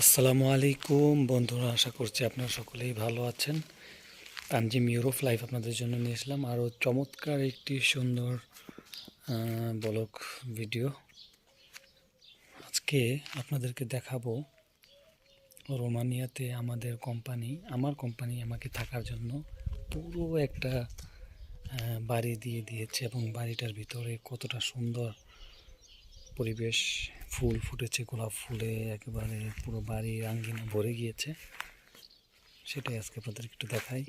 আসসালামু আলাইকুম বন্ধুরা, আশা করছি আপনারা সকলেই ভালো আছেন। তানজিম ইউরোপ লাইভ আপনাদের জন্য নিয়ে আসলাম আরও চমৎকার একটি সুন্দর ব্লগ ভিডিও আজকে আপনাদেরকে দেখাবো রোমানিয়াতে আমাদের কোম্পানি আমার কোম্পানি আমাকে থাকার জন্য পুরো একটা বাড়ি দিয়ে দিয়েছে এবং বাড়িটার ভিতরে কতটা সুন্দর পরিবেশ, ফুল ফুটেছে, গোলাপ ফুলে, একেবারে পুরো বাড়ির আঙ্গিনা ভরে গিয়েছে। সেটাই আজকে আপনাদেরকে একটু দেখাই।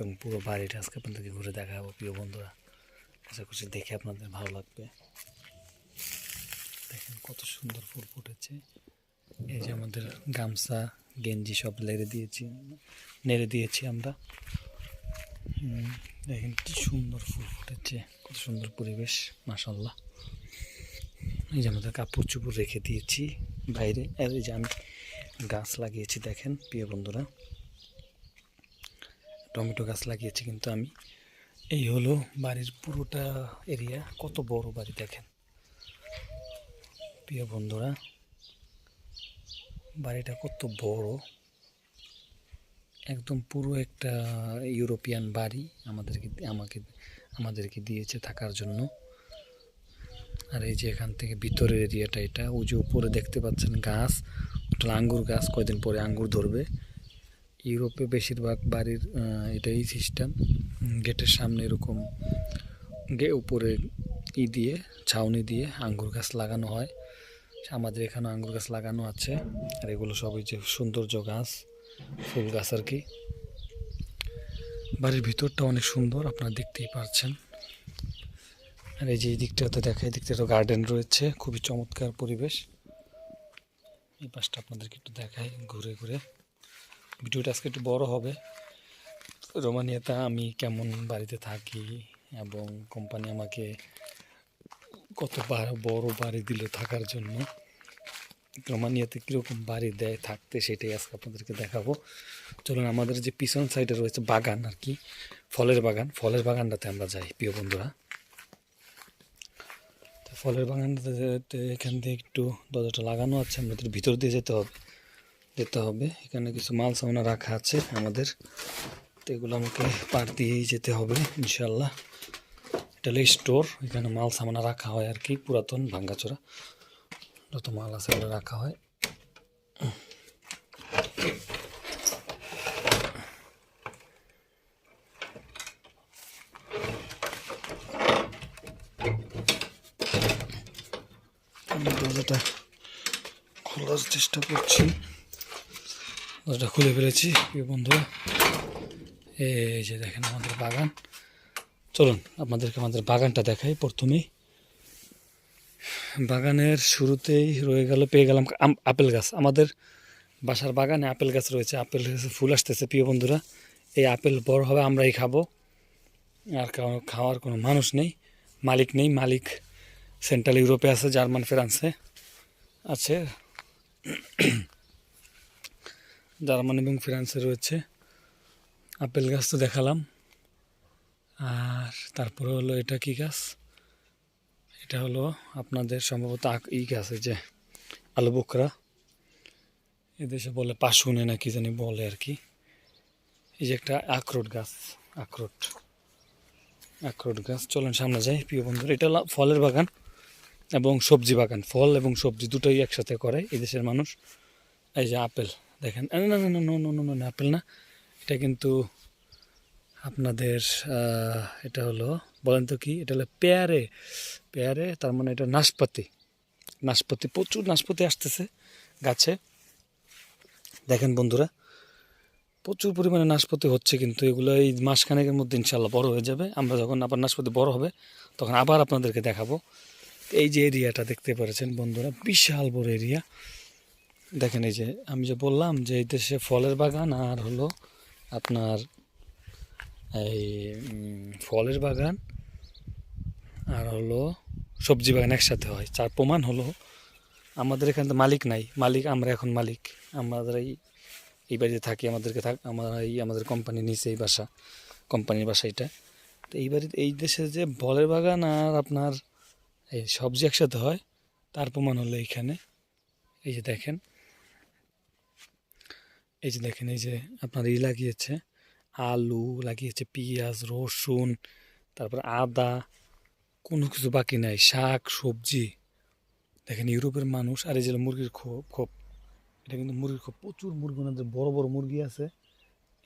এবং পুরো বাড়িটা আজকে আপনাদেরকে ঘুরে দেখাবো, প্রিয় বন্ধুরা। আশা করছি দেখে আপনাদের ভালো লাগবে। দেখেন কত সুন্দর ফুল ফুটেছে। এই যে আমাদের গামছা, গেঞ্জি সব লেড়ে দিয়েছি, নেড়ে দিয়েছি আমরা। দেখেন কি সুন্দর ফুল ফুটেছে, কত সুন্দর পরিবেশ মাসাল্লাহ এই যে আমাদের কাপড় চুপড় রেখে দিয়েছি বাইরে। আর এই যে আমি গাছ লাগিয়েছি, দেখেন, প্রিয় বন্ধুরা। টমেটো গাছ লাগিয়েছি কিন্তু আমি। এই হলো বাড়ির পুরোটা এরিয়া, কত বড় বাড়ি, দেখেন। প্রিয় বন্ধুরা, বাড়িটা কত বড়। একদম পুরো একটা ইউরোপিয়ান বাড়ি আমাদেরকে, আমাকে, আমাদেরকে দিয়েছে থাকার জন্য। আর এই যে এখান থেকে ভিতরের এরিয়াটা এটা, ওই যে উপরে দেখতে পাচ্ছেন গাছ, ওটা আঙ্গুর গাছ, কয়দিন পরে আঙ্গুর ধরবে। ইউরোপে বেশিরভাগ বাড়ির এটাই সিস্টেম। গেটের সামনে এরকম গে, উপরে ই দিয়ে, ছাউনি দিয়ে আঙ্গুর গাছ লাগানো হয়। আমাদের এখানে আঙ্গুর গাছ লাগানো আছে। আর এগুলো সবই যে সৌন্দর্য গাছ। ফুল গাছ আর কি বাড়ির ভিতরটা অনেক সুন্দর, আপনারা দেখতেই পাচ্ছেন আর এই যে এই দিকটাতে দেখা, এই দিকটা তো গার্ডেন রয়েছে, খুবই চমৎকার পরিবেশ। এই পাশটা আপনাদেরকে একটু দেখাই, ঘুরে ঘুরে। ভিডিওটা আজকে একটু বড় হবে। রোমানিয়াতে আমি কেমন বাড়িতে থাকি এবং কোম্পানি আমাকে কত বড় বাড়ি দিল থাকার জন্য। রোমানিয়াতে কীরকম বাড়ি দেয়, থাকতে সেটাই আজকে আপনাদেরকে দেখাবো। চলুন, আমাদের যে পিছন সাইডে রয়েছে বাগান আর কি, ফলের বাগান। ফলের বাগানটাতে আমরা যাই, প্রিয় বন্ধুরা। তো ফলের বাগানটাতে এখান থেকে একটু দরজাটা লাগানো আছে, আমাদের ভিতর দিয়ে যেতে হবে যেতে হবে। এখানে কিছু মাল সামনা রাখা আছে আমাদের। তো এগুলো আমাকে পার দিয়েই যেতে হবে ইনশাল্লাহ এটা স্টোর এখানে মাল সামানা রাখা হয় আর কি, পুরাতন ভাঙ্গাচোরা। যত মাল আছে রাখা হয়। চেষ্টা করছি। দরজাটা খুলে ফেলেছি বন্ধুরা। এই যে দেখেন আমাদের বাগান। চলুন, আপনাদেরকে আমাদের বাগানটা দেখাই প্রথমেই। বাগানের শুরুতেই রয়ে গেল, পেয়ে গেলাম আপেল গাছ। আমাদের বাসার বাগানে আপেল গাছ রয়েছে, আপেল ফুল আসতেছে, প্রিয় বন্ধুরা। এই আপেল বড় হবে, আমরাই খাব। আর খাওয়ার কোনো মানুষ নেই, মালিক নেই, মালিক সেন্ট্রাল ইউরোপে আছে, জার্মান, ফ্রান্সে আছে। জার্মান এবং ফ্রান্সে রয়েছে। আপেল গাছ তো দেখালাম। আর তারপরে হলো এটা কি গাছ? এটা হলো আপনাদের সম্ভবত ই এই যে আলু বোকরা এদেশে বলে পাশুনে না কি জানি বলে আর কি। এই যে একটা আখরোট গাছ, আখরোট আখরোট গাছ। চলেন সামনে যাই, প্রিয় বন্ধুরা। এটা হলো ফলের বাগান এবং সবজি বাগান। ফল এবং সবজি দুটোই একসাথে করে এই দেশের মানুষ। এই যে আপেল, দেখেন। না না না না না আপেল না। এটা কিন্তু আপনাদের এটা হলো বলেন তো কি? এটা হলো পেয়ারে। পেয়ারে, তার মানে এটা নাশপাতি। নাশপাতি, প্রচুর নাশপাতি আসতেছে গাছে। দেখেন বন্ধুরা, প্রচুর পরিমাণে নাশপাতি হচ্ছে কিন্তু এগুলো এই মাসখানেকের মধ্যে ইনশাল্লাহ বড় হয়ে যাবে। আমরা যখন আবার নাশপাতি বড় হবে, তখন আবার আপনাদেরকে দেখাবো। এই যে এরিয়াটা দেখতে পাচ্ছেন বন্ধুরা, বিশাল বড় এরিয়া। দেখেন এই যে, আমি যে বললাম যে এই দেশে ফলের বাগান আর হলো আপনার এই ফলের বাগান। আর হলো সবজি বাগান একসাথে হয়। চার প্রমাণ হলো, আমাদের এখানে তো মালিক নাই। মালিক আমরা এখন মালিক। আমাদের এই এই বাড়িতে থাকি, আমাদেরকে থাক, আমরা এই, আমাদের কোম্পানি নিচে এই বাসা কোম্পানির বাসা এটা। তো এই বাড়িতে, এই দেশে যে বলের বাগান আর আপনার এই সবজি একসাথে হয়, তার প্রমাণ হলো এইখানে। এই যে দেখেন। এই যে দেখেন, এই যে আপনার ই লাগিয়েছে, আলু, লাগিয়েছে পেঁয়াজ, রসুন, তারপর আদা কোনো কিছু বাকি নাই, শাক, সবজি। দেখেন ইউরোপের মানুষ, আর এই যে মুরগির খোপ খোপ, এটা কিন্তু মুরগির খোপ। প্রচুর মুরগি ওনাদের বড় বড় মুরগি আছে,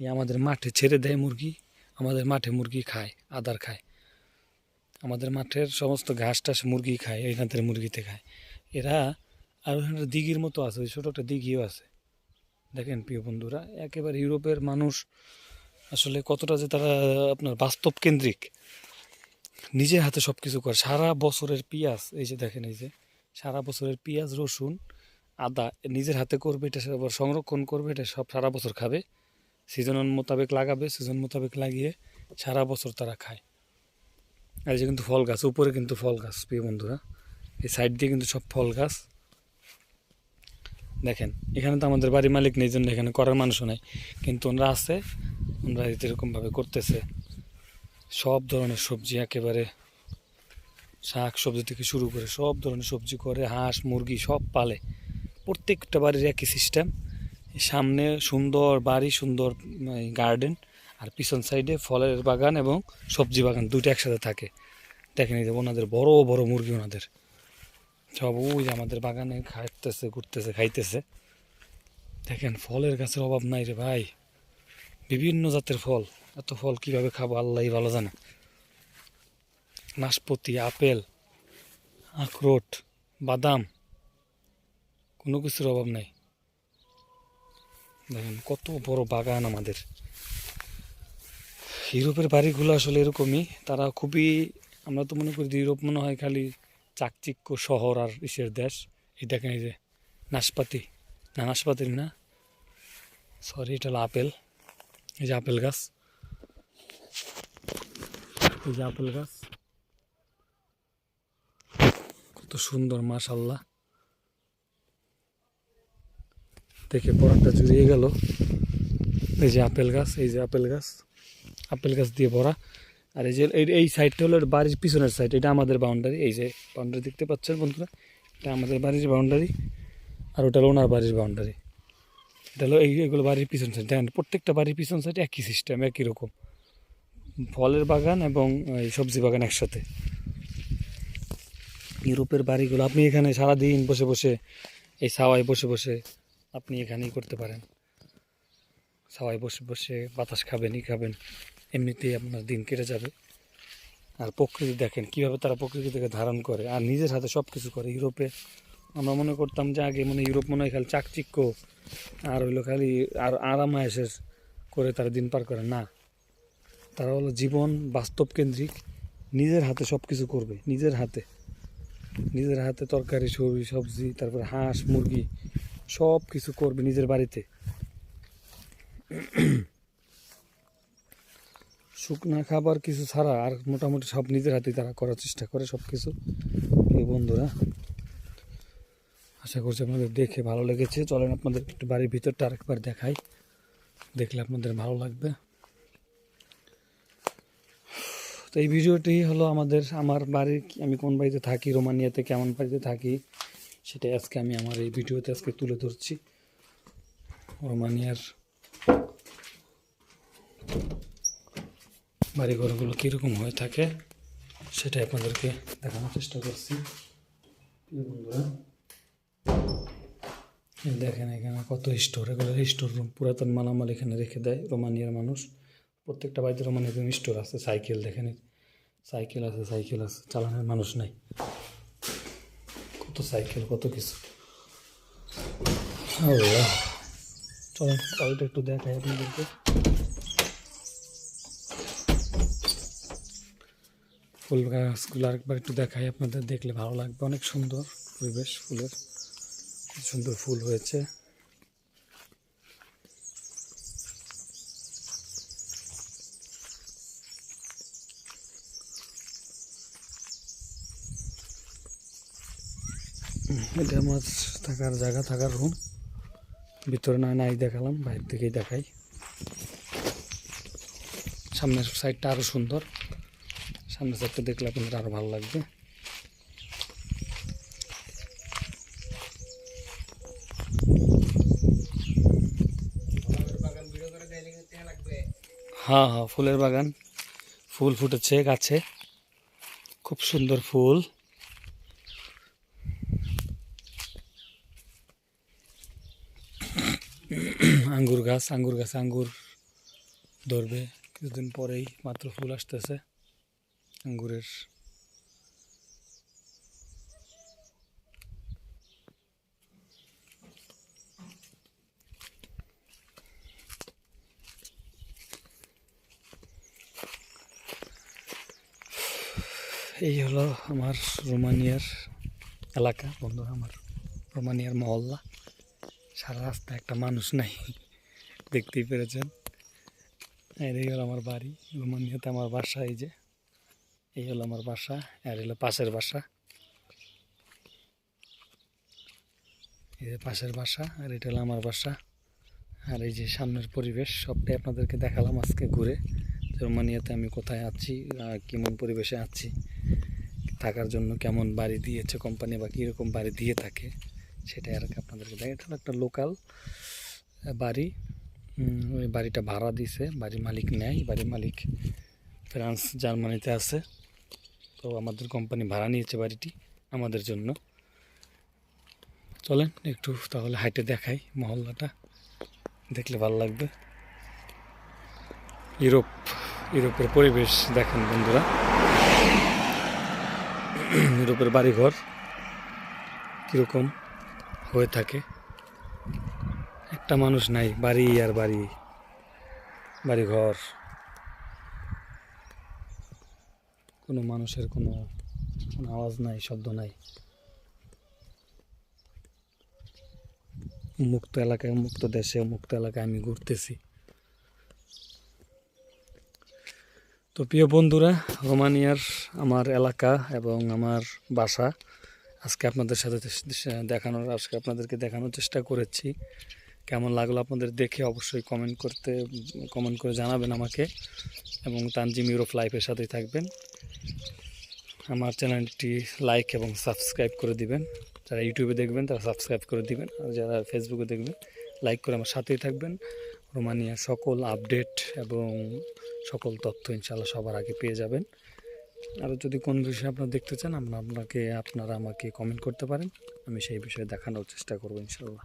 এই আমাদের মাঠে ছেড়ে দেয় মুরগি, আমাদের মাঠে মুরগি খায়, আদার খায়। আমাদের মাঠের সমস্ত ঘাস টাস মুরগি খায় এখানদের মুরগিতে খায়। এরা আর ওখানে দিঘির মতো আছে, ওই ছোটো একটা দিঘিও আছে। দেখেন প্রিয় বন্ধুরা, একেবারে ইউরোপের মানুষ আসলে কতটা যে তারা আপনার বাস্তব কেন্দ্রিক। নিজের হাতে সব কিছু করে। সারা বছরের পেঁয়াজ, এই যে দেখেন এই যে, সারা বছরের পেঁয়াজ, রসুন, আদা নিজের হাতে করবে, এটা আবার সংরক্ষণ করবে, এটা সব সারা বছর খাবে। সিজন মোতাবেক লাগাবে সিজন মোতাবেক লাগিয়ে সারা বছর তারা খায়। আর যে কিন্তু ফল গাছ, উপরে কিন্তু ফল গাছ, প্রিয় বন্ধুরা। এই সাইড দিয়ে কিন্তু সব ফল গাছ। দেখেন, এখানে তো আমাদের বাড়ির মালিক নেই জন্য এখানে করার মানুষও নাই। কিন্তু ওনারা আছে, ওনারা এরকমভাবে করতেছে। সব ধরনের সবজি একেবারে শাক সবজি থেকে শুরু করে সব ধরনের সবজি করে, হাঁস, মুরগি সব পালে। প্রত্যেকটা বাড়ির একই সিস্টেম সামনে সুন্দর, বাড়ি সুন্দর গার্ডেন আর পিছন সাইডে ফলের বাগান এবং সবজি বাগান দুইটা একসাথে থাকে। দেখেন এই যে ওনাদের বড় বড় মুরগি ওনাদের। সব ওই আমাদের বাগানে খাইতেছে, ঘুরতেছে, খাইতেছে। দেখেন ফলের গাছের অভাব নাই রে ভাই। বিভিন্ন জাতের ফল। এত ফল কীভাবে খাব আল্লাহ ভালো জানে। নাশপাতি, আপেল, আখরোট, বাদাম, কোনো কিছুর অভাব নাই। দেখেন, কত বড় বাগান আমাদের। ইউরোপের বাড়িগুলো আসলে এরকমই, তারা খুবই, আমরা তো মনে করি ইউরোপ মনে হয় খালি চাকচিক্য শহর আর ইসের দেশ। এই দেখেন এই যে নাশপাতি, না নাশপাতি না সরি এটা হলো আপেল। এই যে আপেল গাছ। এই যে আপেল গাছ। কত সুন্দর মাশাল্লাহ দেখে পরানটা জুড়িয়ে গেল। এই যে আপেল গাছ, এই যে আপেল গাছ। আপেল গাছ দিয়ে ভরা। আর এই যে, এই সাইডটা হলো বাড়ির পিছনের সাইড। এটা আমাদের বাউন্ডারি এই যে বাউন্ডারি দেখতে পাচ্ছেন বন্ধুরা? এটা আমাদের বাড়ির বাউন্ডারি আর ওটা হলো ওনার বাড়ির বাউন্ডারি এটা হলো এইগুলো বাড়ির পিছন সাইড দেখেন, প্রত্যেকটা বাড়ির পিছন সাইড একই সিস্টেম একই রকম। ফলের বাগান এবং সবজি বাগান একসাথে। ইউরোপের বাড়িগুলো, আপনি এখানে সারাদিন বসে বসে এই ছাওয়ায় বসে বসে আপনি এখানেই করতে পারেন। ছাওয়ায় বসে বসে বাতাস খাবেন, ই খাবেন, এমনিতেই আপনার দিন কেটে যাবে। আর প্রকৃতি দেখেন, কীভাবে তারা প্রকৃতি থেকে ধারণ করে আর নিজের হাতে সব কিছু করে। ইউরোপে আমরা মনে করতাম যে আগে মানে ইউরোপ মনে হয় খালি চাকচিক্য আর হইল খালি আর আরাম আয়েসের করে তারা দিন পার করে। না তারা হলো জীবন বাস্তব কেন্দ্রিক নিজের হাতে সব কিছু করবে, নিজের হাতে। নিজের হাতে তরকারি, সবজি সবজি, তারপরে হাঁস, মুরগি সব কিছু করবে নিজের বাড়িতে। শুকনা খাবার কিছু ছাড়া আর মোটামুটি সব নিজের হাতে তারা করার চেষ্টা করে সব কিছু এই বন্ধুরা, আশা করছি আপনাদের দেখে ভালো লেগেছে। চলেন আপনাদের একটু বাড়ির ভিতরটা আরেকবার দেখাই। দেখলে আপনাদের ভালো লাগবে। তো এই ভিডিওটি হলো আমাদের, আমার বাড়ি আমি কোন বাড়িতে থাকি, রোমানিয়াতে কেমন বাড়িতে থাকি, সেটা আজকে আমি আমার এই ভিডিওতে আজকে তুলে ধরছি। রোমানিয়ার বাড়িঘরগুলো কীরকম হয়ে থাকে সেটা আপনাদেরকে দেখানোর চেষ্টা করছি। দেখেন এখানে কত স্টোর, এগুলো স্টোর রুম, পুরাতন মালামাল এখানে রেখে দেয় রোমানিয়ার মানুষ। প্রত্যেকটা বাড়িতে রোমানিয়াতে স্টোর আছে, সাইকেল দেখেন সাইকেল আছে সাইকেল আছে, চালানোর মানুষ নাই। কত সাইকেল, কত কিছু। চলেন, বাড়িটা একটু দেখাই আপনাদেরকে। ফুল গাছগুলো আরেকবার একটু দেখাই আপনাদের, দেখলে ভালো লাগবে। অনেক সুন্দর পরিবেশ ফুলের। সুন্দর ফুল হয়েছে। এটা মাছ থাকার জায়গা, থাকার রুম ভিতরে না, নাই দেখালাম বাইরে থেকেই দেখাই। সামনের সাইডটা আরও সুন্দর। সামনের সাইডটা দেখলে আপনাদের আরও ভালো লাগবে। হ্যাঁ হ্যাঁ ফুলের বাগান। ফুল ফুটেছে গাছে। খুব সুন্দর ফুল আঙ্গুর গাছ, আঙ্গুর গাছে আঙ্গুর ধরবে। কিছুদিন পরেই মাত্র ফুল আসতেছে আঙ্গুরের। এই হলো আমার রোমানিয়ার এলাকা, বন্ধুরা আমার রোমানিয়ার মহল্লা। সারা রাস্তায় একটা মানুষ নাই। দেখতেই পেরেছেন। এই হলো আমার বাড়ি, রোমানিয়াতে আমার বাসা এই যে। এই হলো আমার বাসা, আর হলো পাশের বাসা। এই যে পাশের বাসা, আর এটা হলো আমার বাসা। আর এই যে সামনের পরিবেশ, সবটাই আপনাদেরকে দেখালাম আজকে ঘুরে। রোমানিয়াতে আমি কোথায় আছি কেমন পরিবেশে আছি, থাকার জন্য কেমন বাড়ি দিয়েছে কোম্পানি বা কীরকম বাড়ি দিয়ে থাকে, সেটাই আর কি আপনাদেরকে দেখ একটা লোকাল বাড়ি। ওই বাড়িটা ভাড়া দিছে, বাড়ির মালিক নেয়, বাড়ির মালিক ফ্রান্স, জার্মানিতে আছে। তো আমাদের কোম্পানি ভাড়া নিয়েছে বাড়িটি আমাদের জন্য। চলেন একটু তাহলে হাইটে দেখাই মহল্লাটা, দেখলে ভালো লাগবে। ইউরোপ, ইউরোপের পরিবেশ দেখেন বন্ধুরা। ইউরোপের বাড়িঘর কীরকম হয়ে থাকে। একটা মানুষ নাই, বাড়ি আর বাড়ি বাড়ি ঘর। কোনো মানুষের কোনো কোনো আওয়াজ নাই, শব্দ নাই। মুক্ত এলাকায়, মুক্ত দেশে, মুক্ত এলাকায় আমি ঘুরতেছি। তো প্রিয় বন্ধুরা, রোমানিয়ার আমার এলাকা এবং আমার বাসা, আজকে আপনাদের সাথে দেখানোর আজকে আপনাদেরকে দেখানোর চেষ্টা করেছি। কেমন লাগল আপনাদের দেখে অবশ্যই কমেন্ট করতে কমেন্ট করে জানাবেন আমাকে। এবং তানজিম ইউরোপ লাইফের সাথেই থাকবেন। আমার চ্যানেলটি লাইক এবং সাবস্ক্রাইব করে দিবেন। যারা ইউটিউবে দেখবেন, তারা সাবস্ক্রাইব করে দিবেন। আর যারা ফেসবুকে দেখবেন লাইক করে আমার সাথেই থাকবেন। রোমানিয়ার সকল আপডেট এবং সকল তথ্য ইনশাল্লাহ সবার আগে পেয়ে যাবেন। আরও যদি কোন বিষয়ে আপনারা দেখতে চান, আমরা আপনাকে, আপনারা আমাকে কমেন্ট করতে পারেন। আমি সেই বিষয়ে দেখানোর চেষ্টা করব ইনশাল্লাহ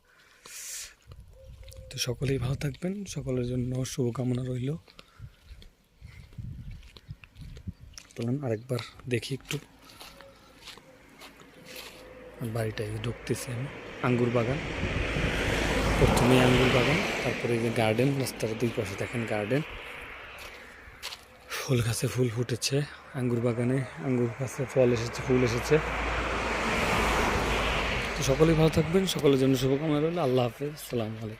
তো সকলেই ভালো থাকবেন। সকলের জন্য শুভকামনা রইল। চলুন আরেকবার দেখি একটু। বাড়িটায় ঢুকতেছি আমি। আঙ্গুর বাগান। প্রথমে আঙ্গুর বাগান, তারপরে যে গার্ডেন রাস্তার দুই পাশে দেখেন গার্ডেন ফুল গাছে ফুল ফুটেছে, আঙ্গুর বাগানে আঙ্গুর গাছে ফল এসেছে, ফুল এসেছে। তো সকলেই ভালো থাকবেন, সকলের জন্য শুভকামনা রইল। আল্লাহ হাফেজ, সালামু আলাইকুম।